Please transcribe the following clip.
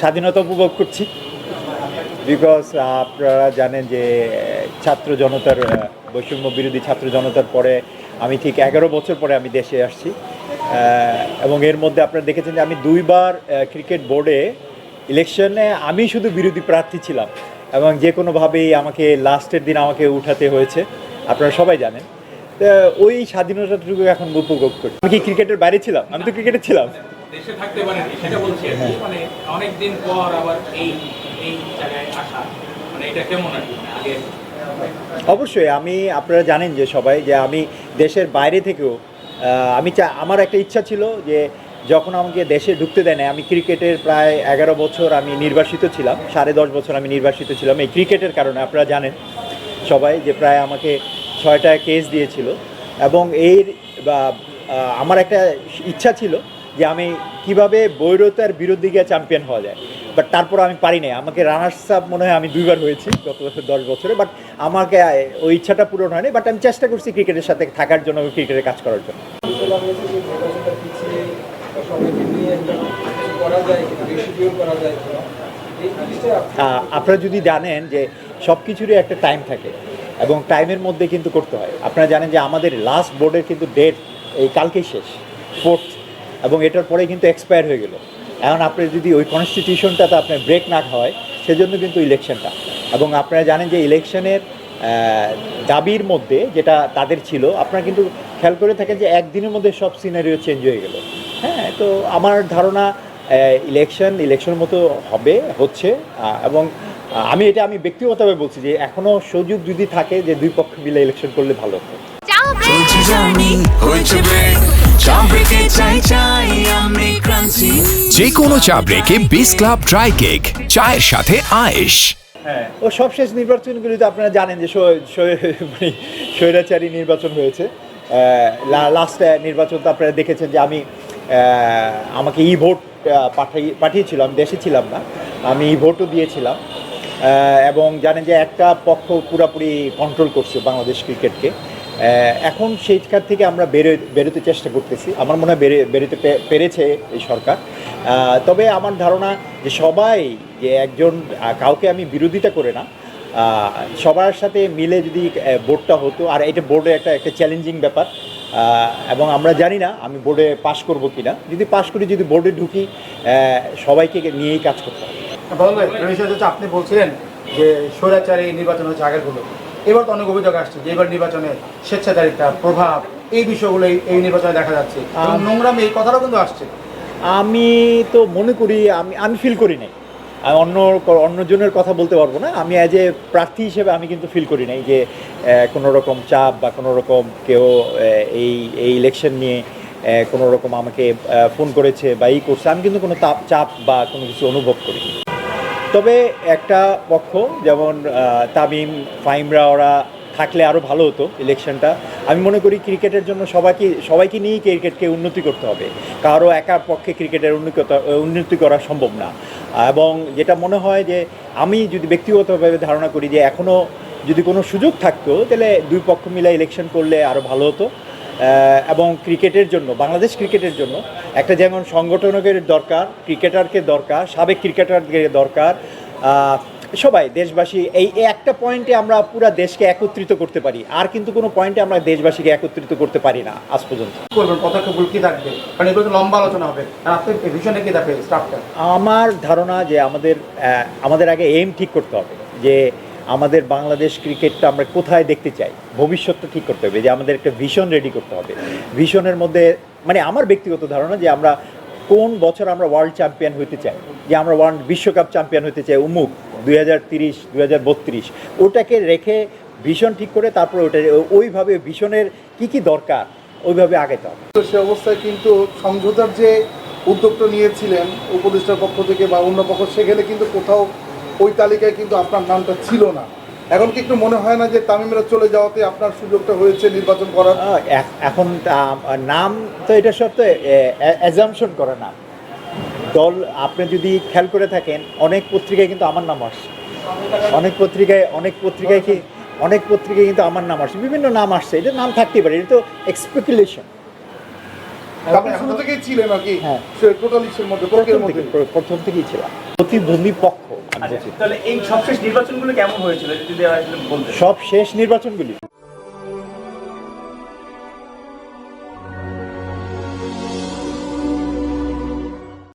স্বাধীনতা উপভোগ করছি। বিকজ আপনারা জানেন যে, ছাত্র জনতার বৈষম্য বিরোধী ছাত্র জনতার পরে আমি ঠিক এগারো বছর পরে আমি দেশে আসছি। এবং এর মধ্যে আপনারা দেখেছেন যে আমি দুইবার ক্রিকেট বোর্ডে ইলেকশনে আমি শুধু বিরোধী প্রার্থী ছিলাম এবং যে কোনোভাবেই আমাকে লাস্টের দিন আমাকে উঠাতে হয়েছে, আপনারা সবাই জানেন। তো ওই স্বাধীনতাটুকু এখন উপভোগ করছি। আমি কি ক্রিকেটের বাইরে ছিলাম? আমি তো ক্রিকেটে ছিলাম। দেশে থাকতে পারেন সেটা বলছি মানে অনেকদিন পর আবার এই এই জায়গায় আসা মানে এটা কেমন আর কি? আগে অবশ্যই আমি আপনারা জানেন যে সবাই যে আমি দেশের বাইরে থেকেও আমি চা আমার একটা ইচ্ছা ছিল যে যখন আমাকে দেশে ঢুকতে দেয় না আমি ক্রিকেটের প্রায় এগারো বছর আমি নির্বাসিত ছিলাম সাড়ে দশ বছর আমি নির্বাসিত ছিলাম এই ক্রিকেটের কারণে আপনারা জানেন সবাই যে প্রায় আমাকে ছয়টা কেস দিয়েছিল এবং এর বা আমার একটা ইচ্ছা ছিল যে আমি কীভাবে বৈরতার বিরুদ্ধে গিয়ে চ্যাম্পিয়ন হওয়া যায়। বাট তারপর আমি পারি নাই। আমাকে রানার্স আপ মনে হয় আমি দুইবার হয়েছি গত দশ বছরে। বাট আমাকে ওই ইচ্ছাটা পূরণ হয়নি। বাট আমি চেষ্টা করছি ক্রিকেটের সাথে থাকার জন্য ক্রিকেটে কাজ করার জন্য। আপনারা যদি জানেন যে সব কিছুরই একটা টাইম থাকে এবং টাইমের মধ্যে কিন্তু করতে হয়। আপনারা জানেন যে আমাদের লাস্ট বোর্ডের কিন্তু ডেট এই কালকেই শেষ। ফোর্থ এবং এটার পরে কিন্তু এক্সপায়ার হয়ে গেল। এখন আপনি যদি ওই কনস্টিটিউশনটাতে আপনার ব্রেক না হয় সেজন্য কিন্তু ইলেকশনটা এবং আপনারা জানেন যে ইলেকশনের দাবির মধ্যে যেটা তাদের ছিল, আপনারা কিন্তু খেয়াল করে থাকেন যে একদিনের মধ্যে সব সিনারিও চেঞ্জ হয়ে গেল। হ্যাঁ তো আমার ধারণা ইলেকশন ইলেকশন মতো হবে, হচ্ছে এবং আমি এটা আমি ব্যক্তিগতভাবে বলছি যে এখনও সুযোগ যদি থাকে যে দুই পক্ষ মিলে ইলেকশন করলে ভালো হতো যে কোনো চা ব্রেকে বিস ক্লাব ড্রাই কেক চায়ের সাথে আয়েশ। হ্যাঁ ও সবশেষ নির্বাচনগুলিতে আপনারা জানেন যে মানে স্বৈরাচারী নির্বাচন হয়েছে। লাস্ট নির্বাচন তো আপনারা দেখেছেন যে আমি আমাকে ই ভোট পাঠাই পাঠিয়েছিল আমি দেশে ছিলাম না। আমি ই ভোটও দিয়েছিলাম। এবং জানেন যে একটা পক্ষ পুরাপুরি কন্ট্রোল করছে বাংলাদেশ ক্রিকেটকে এখন সেইখান থেকে আমরা বেরো বেরোতে চেষ্টা করতেছি। আমার মনে হয় বেরে বেরোতে পেরেছে এই সরকার। তবে আমার ধারণা যে সবাই, যে একজন কাউকে আমি বিরোধিতা করে না সবার সাথে মিলে যদি বোর্ডটা হতো, আর এটা বোর্ডে একটা একটা চ্যালেঞ্জিং ব্যাপার। এবং আমরা জানি না আমি বোর্ডে পাশ করব কিনা। যদি পাশ করি, যদি বোর্ডে ঢুকি সবাইকে নিয়েই কাজ করতে হবে। আপনি বলছিলেন যে স্বৈরাচারী নির্বাচন হচ্ছে আগেরগুলো এবার তো অনেক অভিযোগ আসছে যে এবার নির্বাচনে স্বেচ্ছাচারিতা প্রভাব এই বিষয়গুলো এই- নির্বাচনে দেখা যাচ্ছে। নোংরামি এই কথাটাও কিন্তু আসছে। আমি তো মনে করি আমি আমি ফিল করি নাই। আমি অন্য অন্যজনের কথা বলতে পারব না। আমি অ্যাজ এ প্রার্থী হিসেবে আমি কিন্তু ফিল করি নাই যে কোনো রকম চাপ বা কোনো রকম কেউ এই এই ইলেকশন নিয়ে কোনো রকম আমাকে ফোন করেছে বা ই করছে। আমি কিন্তু কোনো তাপ চাপ বা কোনো কিছু অনুভব করি তবে একটা পক্ষ, যেমন তামিম, ফাইমরা, ওরা থাকলে আরও ভালো হতো ইলেকশনটা আমি মনে করি ক্রিকেটের জন্য সবাইকে সবাইকে নিয়েই ক্রিকেটকে উন্নতি করতে হবে। কারও একার পক্ষে ক্রিকেটের উন্নতি উন্নতি করা সম্ভব না। এবং যেটা মনে হয় যে, আমি যদি ব্যক্তিগতভাবে ধারণা করি যে এখনও যদি কোনো সুযোগ থাকতো, তাহলে দুই পক্ষ মিলে ইলেকশন করলে আরও ভালো হতো। এবং ক্রিকেটের জন্য বাংলাদেশ ক্রিকেটের জন্য একটা যেমন সংগঠনের দরকার ক্রিকেটারকে দরকার সাবেক ক্রিকেটারকে দরকার সবাই দেশবাসী এই একটা পয়েন্টে আমরা পুরো দেশকে একত্রিত করতে পারি। আর কিন্তু কোনো পয়েন্টে আমরা দেশবাসীকে একত্রিত করতে পারি না আজ পর্যন্ত। করবেন? পদক্ষেপগুলো কি থাকবে? কারণ এগুলো লম্বা আলোচনা হবে। আপনি ভীষণে কি থাকবে স্টাফটা আমার ধারণা যে আমাদের আমাদের আগে এম ঠিক করতে হবে। যে আমাদের বাংলাদেশ ক্রিকেটটা আমরা কোথায় দেখতে চাই? ভবিষ্যৎটা ঠিক করতে হবে, যে আমাদের একটা ভিশন রেডি করতে হবে। ভিশনের মধ্যে মানে আমার ব্যক্তিগত ধারণা যে আমরা কোন বছর আমরা ওয়ার্ল্ড চ্যাম্পিয়ন হতে চাই? যে আমরা ওয়ার্ল্ড বিশ্বকাপ চ্যাম্পিয়ন হতে চাই, উমুক, দুই হাজার তিরিশ হাজার বত্রিশ। ওটাকে রেখে ভিশন ঠিক করে তারপরে ওটা, ওইভাবে ভিশনের কি কি দরকার, ওইভাবে হবে। তো সে অবস্থায় কিন্তু সমঝোতার যে উদ্যোগটা নিয়েছিলেন, উপদেষ্টার পক্ষ থেকে বা অন্য পক্ষ, সেখানে কিন্তু কোথাও ওই তালিকায় কিন্তু আপনার নামটা ছিল না। এখন কি একটু মনে হয় না যে তামিমরা চলে যাওয়াতে আপনার সুযোগটা হয়েছে নির্বাচন করার? এখন নাম তো এটা সব তো অ্যাজামশন করে না দল আপনি যদি খেয়াল করে থাকেন অনেক পত্রিকায় কিন্তু আমার নাম আসছে। অনেক পত্রিকায় অনেক পত্রিকায় কি অনেক পত্রিকায় কিন্তু আমার নাম আসছে। বিভিন্ন নাম আসছে এটা নাম থাকতে পারে এটা তো এক্সপেকুলেশন হ্যাঁ। প্রথম থেকেই ছিলাম। প্রতিদ্বন্দ্বী পক্ষ। আচ্ছা, তাহলে এই সবশেষ নির্বাচনগুলো কেমন হয়েছিল? যদি বলতে সব শেষ নির্বাচনগুলি?